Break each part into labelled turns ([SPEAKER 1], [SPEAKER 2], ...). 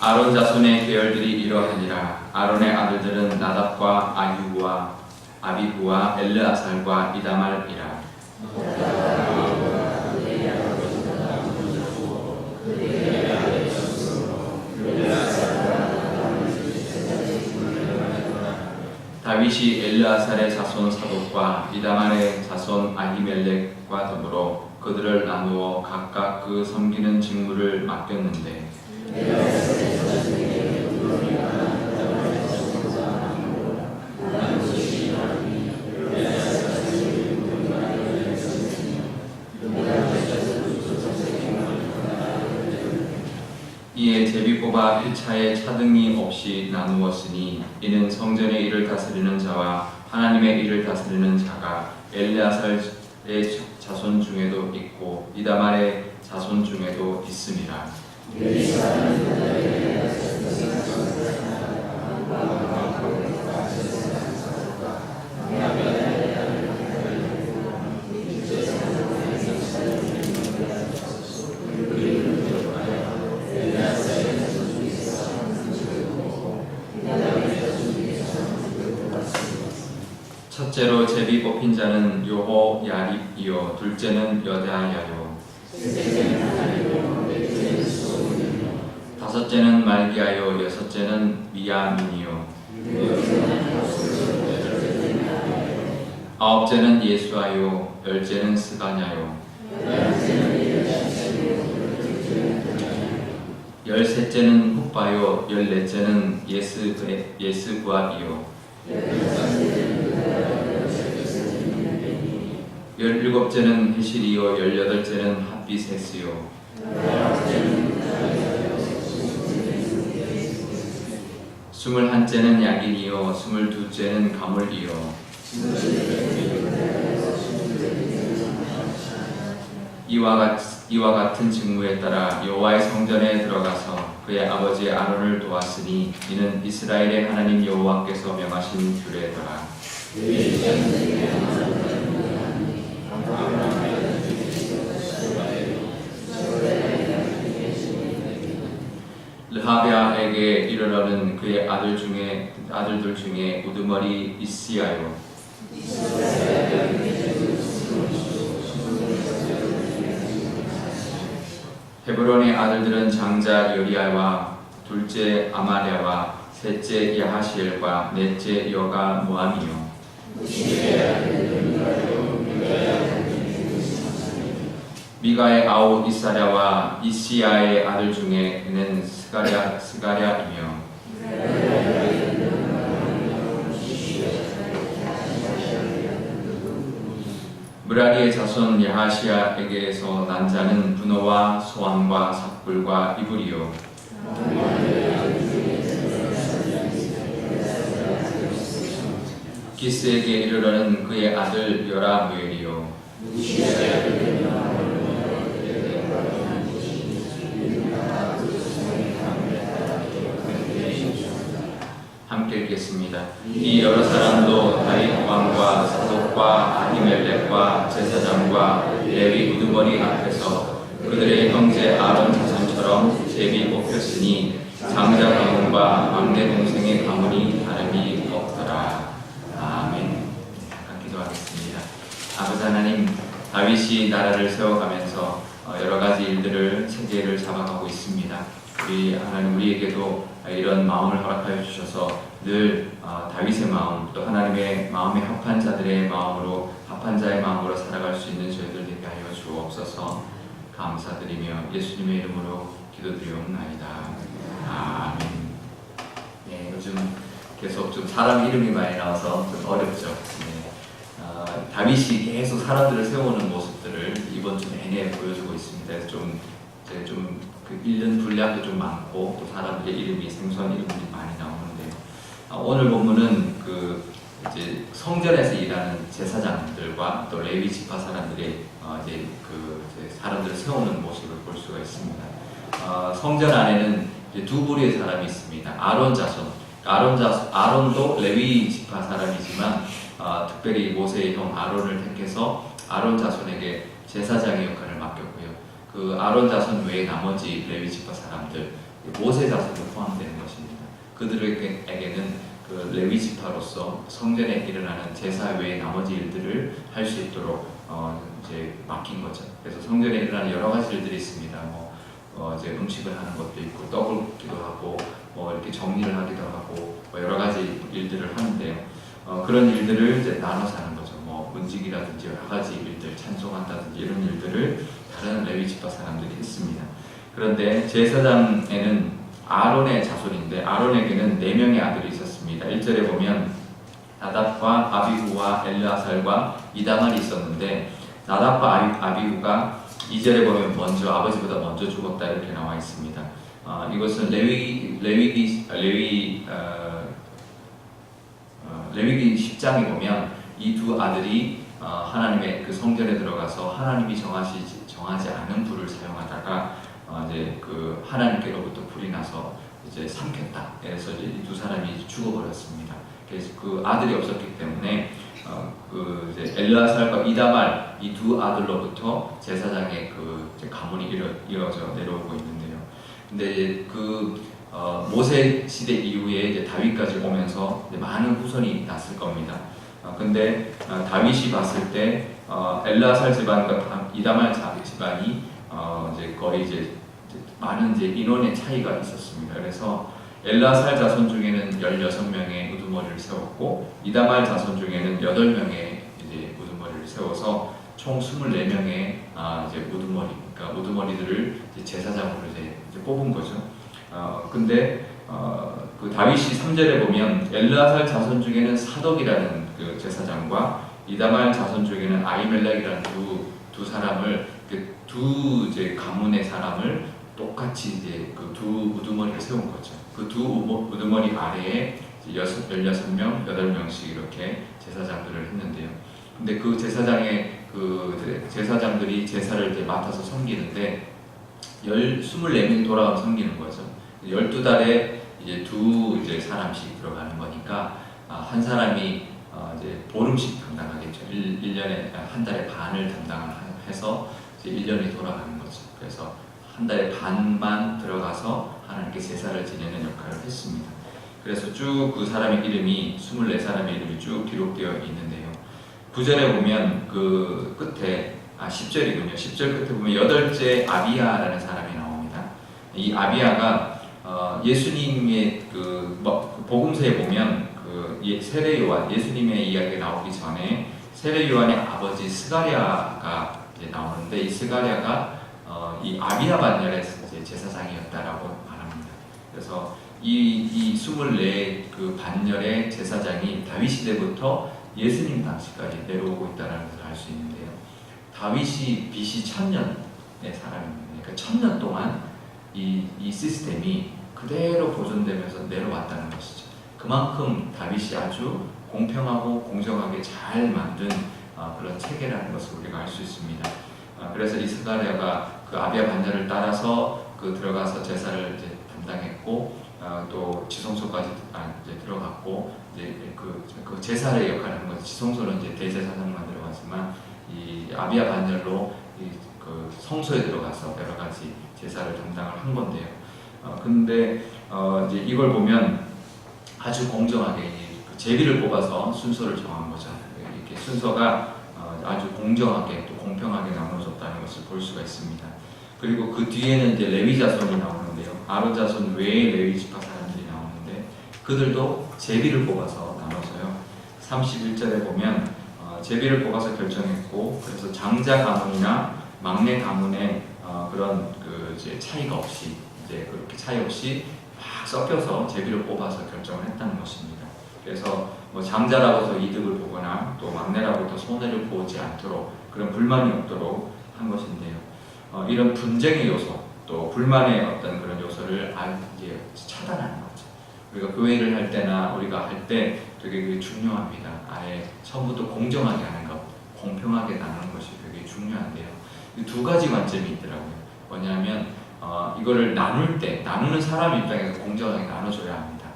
[SPEAKER 1] 아론 자손의 계열들이 이러하니라. 아론의 아들들은 나답과 아유와 아비후와 엘르아살과 이다말이라. 다윗이 엘르아살의 자손 사독과 이다말의 자손 아히멜렉과 더불어 그들을 나누어 각각 그 섬기는 직무를 맡겼는데 이에 제비 1차에 차등이 없이 나누었으니 이는 성전의 일을 다스리는 자와 하나님의 일을 다스리는 자가 엘레아살의 자손 중에도 있고 이다말의 자손 중에도 있음이라 첫째로 제비 뽑힌 자는 요호 야립이요 둘째는 여다 야요. 다섯째는 말기야요 여섯째는 미야민이요. 아홉째는 예수아요 열째는 스가냐요. 열셋째는 훗바요 열넷째는 예스 예스구아이요 열일곱째는 헤실이요 열여덟째는 핫비세스요. 스물한째는 야긴이요 스물두째는 가물이요. 이와, 같, 이와 같은 직무에 따라 여호와의 성전에 들어가서 그의 아버지 아론을 도왔으니 이는 이스라엘의 하나님 여호와께서 명하신 규례더라 르하베아에게 이르러는 그의 아들 중에 아들들 중에 우두머리 이시아요. 헤브론의 아들들은 장자 요리아와 둘째 아마랴와 셋째 야하시엘과 넷째 여가 모함이요 미가의 아우 이사랴와 이시야의 아들 중에는 스가랴 스가랴이며 무라리의 자손 야하시야에게서 난 자는 분노와 소환과 삭불과 이불이요. 기스에게 이르러는 그의 아들 여라무엘이요 함께 읽겠습니다. 이 여러 사람도 다윗 왕과 사독과 아히멜렉과 제사장과 레위 우두머리 앞에서 그들의 형제 아론 자손처럼 제비 뽑혔으니 장자 가문과 막내 동생의 가문이 다름이 없더라. 아멘. 기도하겠습니다. 아버지 하나님, 다윗이 나라를 세워가면서 어, 여러 가지 일들을 체계를 잡아가고 있습니다. 우리 하나님 우리에게도 이런 마음을 허락하여 주셔서 늘 어, 다윗의 마음 또 하나님의 마음에 합한 자들의 마음으로 합한 자의 마음으로 살아갈 수 있는 저희들 되게 하여 주옵소서. 감사드리며 예수님의 이름으로 기도드리옵나이다. 아멘. 네 요즘 계속 좀 사람 이름이 많이 나와서 좀 어렵죠. 네. 어, 다윗이 계속 사람들을 세우는 모습들을 이번 주 내내 보여주고 있습니다. 좀 이제 좀 그 읽는 분량도 좀 많고 또 사람들의 이름이 생소한 이름들이 많이 나오는데 아, 오늘 본문은 그 이제 성전에서 일하는 제사장들과 또 레위 지파 사람들의 어 이제 그 이제 사람들을 세우는 모습을 볼 수가 있습니다. 어 성전 안에는 두 부류의 사람이 있습니다. 아론 자손, 아론 자손, 아론도 레위 지파 사람이지만 어 특별히 모세의 형 아론을 택해서 아론 자손에게 제사장의 역할을 맡겼고요. 그 아론 자손 외에 나머지 레위 지파 사람들 모세 자손도 포함되는 것입니다. 그들에게는 그 레위 지파로서 성전에 일어나는 제사 외의 나머지 일들을 할 수 있도록 어 이제 맡긴 거죠. 그래서 성전에 일어나는 여러 가지 일들이 있습니다. 뭐 어 이제 음식을 하는 것도 있고 떡을 굽기도 하고 뭐 이렇게 정리를 하기도 하고 뭐 여러 가지 일들을 하는데요. 어 그런 일들을 이제 나눠서 하는 거죠. 뭐 문직이라든지 여러 가지 일들 찬송한다든지 이런 일들을 다른 레위 지파 사람들이 했습니다. 그런데 제사장에는 아론의 자손인데 아론에게는 네 명의 아들이 있었습니다. 1절에 보면 나답과 아비후와 엘르아살과 이다말이 있었는데 나답과 아비, 아비후가 2절에 보면 먼저 아버지보다 먼저 죽었다 이렇게 나와 있습니다. 어, 이것은 레위 레위기 레위 어, 어, 레위기 10장에 보면 이 두 아들이 어, 하나님의 그 성전에 들어가서 하나님이 정하시 정하지 않은 불을 사용하다가 어, 이제 그 하나님께로부터 불이 나서 이제 삼켰다. 그래서 이제 이두 사람이 죽어버렸습니다. 그래서 그 아들이 없었기 때문에 어, 그 이제 엘라살과 이다말 이 두 아들로부터 제사장의 그 가문이 이어, 이어져 내려오고 있는데요. 근데 그 어, 모세 시대 이후에 이제 다윗까지 오면서 이제 많은 후손이 났을 겁니다. 어, 근데 어, 다윗이 봤을 때 어, 엘라살 집안과 이다말 자- 집안이 어, 이제 거의 이제 많은 이제 인원의 차이가 있었습니다. 그래서 엘라살 자손 중에는 16명의 우두머리를 세웠고 이다말 자손 중에는 8명의 이제 우두머리를 세워서 총 24명의 아, 이제 우두머리, 그러니까 우두머리들을 이제 제사장으로 이제, 뽑은 거죠. 어, 근데 어, 그 다윗이 3절에 보면 엘라살 자손 중에는 사덕이라는 그 제사장과 이다말 자손 중에는 아이멜렉이라는 두, 두 사람을 그 두 이제 가문의 사람을 똑같이 이제 그 두 우두머리를 세운 거죠. 그 두 우두머리 아래에 여섯, 16명, 8명씩 이렇게 제사장들을 했는데요. 근데 그 제사장의 그 제사장들이 제사를 이제 맡아서 섬기는데 열 24명이 돌아가면 섬기는 거죠. 12달에 이제 두 이제 사람씩 들어가는 거니까 아, 한 사람이 어, 이제 보름씩 담당하겠죠. 1, 일년에한 달에 반을 담당해서 이제 1년이 돌아가는 거죠. 그래서 한 달에 반만 들어가서 하나님께 제사를 지내는 역할을 했습니다. 그래서 쭉 그 사람의 이름이 24사람의 이름이 쭉 기록되어 있는데요. 9절에 보면 그 끝에 아 10절이군요. 10절 끝에 보면 여덟째 아비야라는 사람이 나옵니다. 이 아비야가 어, 예수님의 그 뭐, 그 복음서에 보면 그 예- 세례 요한 예수님의 이야기가 나오기 전에 세례 요한의 아버지 이제 나오는데 이 스가랴가 어, 이 아비야 반열의 제사장이었다라고 말합니다. 그래서 이이 24그 반열의 제사장이 다윗 시대부터 예수님 당시까지 내려오고 있다는 것을 알 수 있는데요. 다윗이 BC 1000년의 사람입니다. 그러니까 1000년 동안 이, 이 시스템이 그대로 보존되면서 내려왔다는 것이죠. 그만큼 다윗이 아주 공평하고 공정하게 잘 만든 아, 그런 체계라는 것을 우리가 알 수 있습니다. 아, 그래서 이스가랴가 그 아비아 반자를 따라서 그 들어가서 제사를 이제 담당했고 아, 또 지성소까지 아, 이제 들어갔고 이제 그, 그 제사의 역할을 하는 거죠. 지성소는 이제 대제사장 만 들어 갔지만 이 아비아 반열로 이 그 성소에 들어가서 여러 가지 제사를 담당을 한 건데요. 어, 근데 어, 이제 이걸 보면 아주 공정하게 이그 제비를 뽑아서 순서를 정한 거죠. 이렇게 순서가 어, 아주 공정하게 또 공평하게 나눠졌다는 것을 볼 수가 있습니다. 그리고 그 뒤에는 이제 레위 자손이 나오는데요. 아론 자손 외에 레위 지파 사람들이 나오는데 그들도 제비를 뽑아서 나눠서요. 31절에 보면 어, 제비를 뽑아서 결정했고 그래서 장자 가문이나 막내 가문의 어, 그런 그 이제 차이가 없이 이제 그렇게 차이 없이 막 섞여서 제비를 뽑아서 결정을 했다는 것입니다. 그래서 뭐 장자라고 해서 이득을 보거나 또 막내라고 해서 손해를 보지 않도록 그런 불만이 없도록 한 것인데요. 어, 이런 분쟁의 요소 또 불만의 어떤 그런 요소를 아, 이제 차단하는 거죠. 우리가 교회를 할 때나 우리가 할 때 되게 중요합니다. 아예 처음부터 공정하게 하는 것, 공평하게 나누는 것이 되게 중요한데요. 이두 가지 관점이 있더라고요. 뭐냐면 어, 이거를 나눌 때 나누는 사람 입장에서 공정하게 나눠줘야 합니다.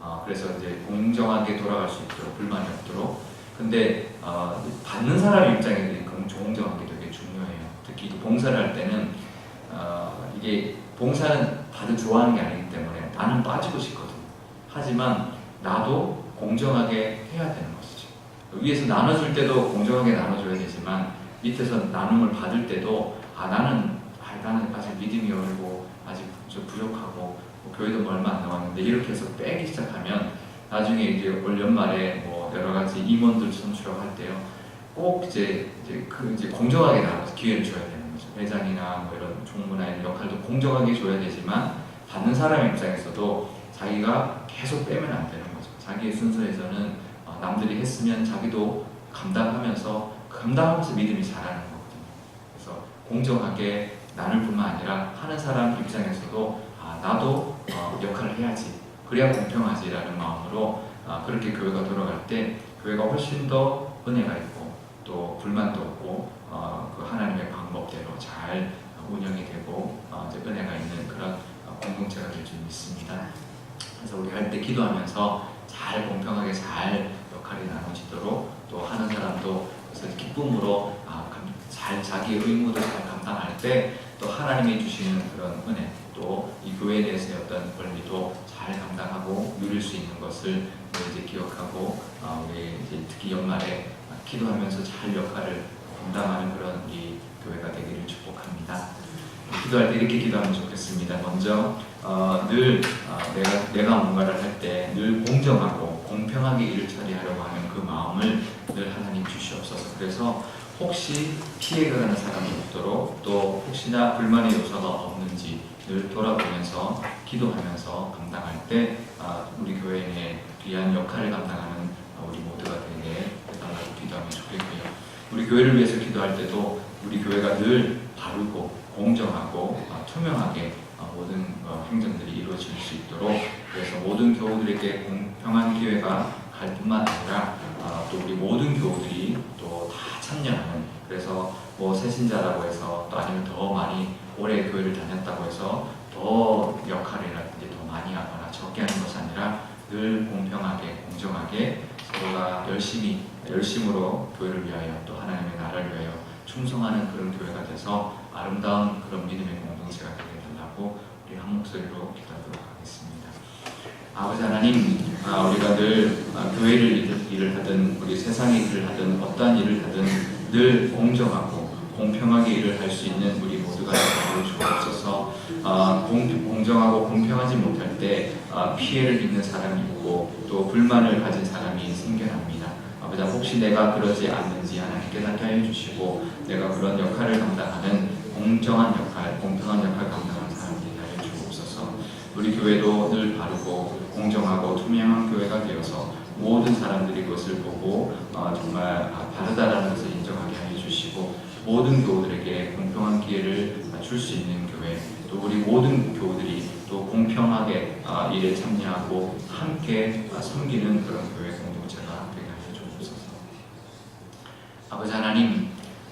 [SPEAKER 1] 어, 그래서 이제 공정하게 돌아갈 수 있도록 불만이 없도록. 근데 어, 받는 사람 입장에서 공- 공정하게 되게 중요해요. 특히 이 봉사를 할 때는 어, 이게 봉사는 다들 좋아하는 게 아니기 때문에 나는 빠지고 싶거든. 하지만 나도 공정하게 해야 되는 것이죠. 위에서 나눠줄 때도 공정하게 나눠줘야 되지만 밑에서 나눔을 받을 때도 아 나는 아, 나는 아직 믿음이 어리고 아직 좀 부족하고 뭐 교회도 뭐 얼마 안 남았는데 이렇게 해서 빼기 시작하면 나중에 이제 올 연말에 뭐 여러 가지 임원들 선출할 때요. 꼭 이제 이제 그 이제 공정하게 나눠서 기회를 줘야 되는 거죠. 회장이나 뭐 이런 총무나 이런 역할도 공정하게 줘야 되지만 받는 사람 입장에서도 자기가 계속 빼면 안 되는 거죠. 자기의 순서에서는 어, 남들이 했으면 자기도 감당하면서 감당하면서 믿음이 자라는 거거든요. 그래서 공정하게 나눌 뿐만 아니라 하는 사람 입장에서도 아, 나도 어, 역할을 해야지 그래야 공평하지라는 마음으로 아, 그렇게 교회가 돌아갈 때 교회가 훨씬 더 은혜가 있고 또 불만도 없고 어, 그 하나님의 방법대로 잘 운영이 되고 어, 이제 은혜가 있는 그런 어, 공동체가 될 줄 믿습니다. 그래서 우리 할 때 기도하면서 잘 공평하게 잘 역할이 나눠지도록 또 하는 사람도 그래서 기쁨으로 아, 감- 잘 자기의 의무도 잘 감당할 때 또 하나님이 주시는 그런 은혜 또 이 교회에 대해서의 어떤 권리도 잘 감당하고 누릴 수 있는 것을 이제 기억하고 어, 우리 이제 특히 연말에 기도하면서 잘 역할을 감당하는 그런 우리 교회가 되기를 축복합니다. 기도할 때 이렇게 기도하면 좋겠습니다. 먼저 어, 늘 어, 내가 내가 뭔가를 할 때 늘 공정하고 공평하게 일을 처리하려고 하는 그 마음을 늘 하나님 주시옵소서. 그래서 혹시 피해가 가는 사람이 없도록 또 혹시나 불만의 요소가 없는지 늘 돌아보면서 기도하면서 감당할 때 아, 우리 교회의 귀한 역할을 감당하는 아, 우리 모두가 되게 해달라고 기도하면 좋겠고요. 우리 교회를 위해서 기도할 때도 우리 교회가 늘 바르고 공정하고 아, 투명하게 아, 모든 어, 행정들이 이루어질 수 있도록 그래서 모든 교우들에게 공평한 기회가 갈 뿐만 아니라 아, 또 우리 모든 교우들이 또 다 참여하는 뭐 새신자라고 해서 또 아니면 더 많이 오래 교회를 다녔다고 해서 더 역할이라든지 더 많이 하거나 적게 하는 것이 아니라 늘 공평하게 공정하게 서로가 열심히 열심으로 교회를 위하여 또 하나님의 나라를 위하여 충성하는 그런 교회가 돼서 아름다운 그런 믿음의 공동체가 되게 달라고 우리 한 목소리로 기도하도록 하겠습니다. 아버지 하나님, 아, 우리가 늘 아, 교회를 일- 일을 하든 우리 세상의 일을 하든 어떠한 일을 하든 늘 공정하고 공평하게 일을 할 수 있는 우리 모두가 되기를 주옵소서. 아, 공, 공정하고 공평하지 못할 때 아, 피해를 입는 사람이 있고 또 불만을 가진 사람이 생겨납니다. 아버지 혹시 내가 그러지 않는지 하나님 깨닫게 하여 주시고 내가 그런 역할을 감당하는 공정한 역할, 공평한 역할 감당하는 사람들이 하여 주옵소서. 우리 교회도 늘 바르고 공정하고 투명한 교회가 되어서 모든 사람들이 그것을 보고 어, 정말 아, 바르다라는 것을 인정하게 하여 주시고 모든 교우들에게 공평한 기회를 줄 수 있는 교회 또 우리 모든 교우들이 또 공평하게 아, 일에 참여하고 함께 아, 섬기는 그런 교회 공동체가 되게 하여 주옵소서. 아버지 하나님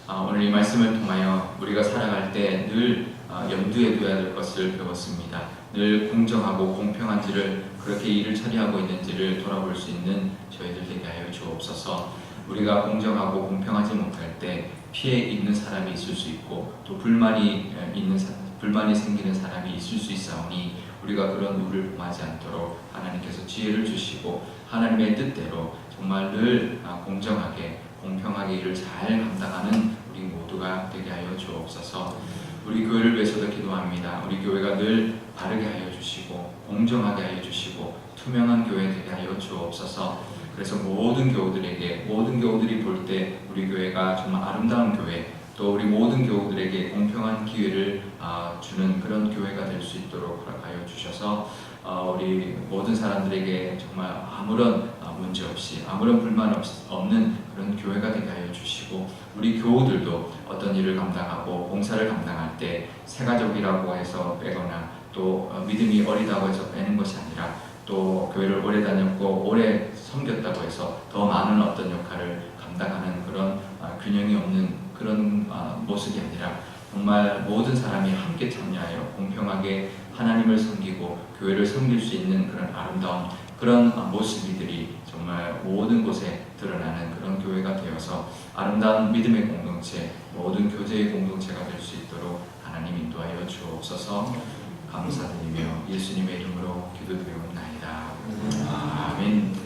[SPEAKER 1] 아, 오늘 이 말씀을 통하여 우리가 살아갈 때늘 아, 염두에 둬야 될 것을 배웠습니다. 늘 공정하고 공평한지를 그렇게 일을 처리하고 있는지를 돌아볼 수 있는 저희들 되게 하여 주옵소서. 우리가 공정하고 공평하지 못할 때 피해 입는 사람이 있을 수 있고 또 불만이 에, 있는 사, 불만이 생기는 사람이 있을 수 있사오니 우리가 그런 우를 범하지 않도록 하나님께서 지혜를 주시고 하나님의 뜻대로 정말 늘 아, 공정하게 공평하게 일을 잘 감당하는 우리 모두가 되게 하여 주옵소서. 우리 교회를 위해서도 기도합니다. 우리 교회가 늘 바르게 하여 주시고 공정하게 하여 주시고 투명한 교회 되게 하여 주옵소서. 그래서 모든 교우들에게 모든 교우들이 볼 때 우리 교회가 정말 아름다운 교회 또 우리 모든 교우들에게 공평한 기회를 아, 주는 그런 교회가 될 수 있도록 허락하여 주셔서 어, 우리 모든 사람들에게 정말 아무런 아, 문제 없이 아무런 불만 없, 없는 그런 교회가 되게 하여 주시고 우리 교우들도 어떤 일을 감당하고 봉사를 감당할 때 새가족이라고 해서 빼거나 또 어, 믿음이 어리다고 해서 빼는 것이 아니라 또 교회를 오래 다녔고 오래 섬겼다고 해서 더 많은 어떤 역할을 감당하는 그런 아, 균형이 없는 그런 아, 모습이 아니라 정말 모든 사람이 함께 참여하여 공평하게 하나님을 섬기고 교회를 섬길 수 있는 그런 아름다운 그런 아, 모습이들이 정말 모든 곳에 드러나는 그런 교회가 되어서 아름다운 믿음의 공동체, 모든 교제의 공동체가 될 수 있도록 하나님 인도하여 주옵소서. 감사드리며 예수님의 이름으로 기도드리옵나이다. 아멘.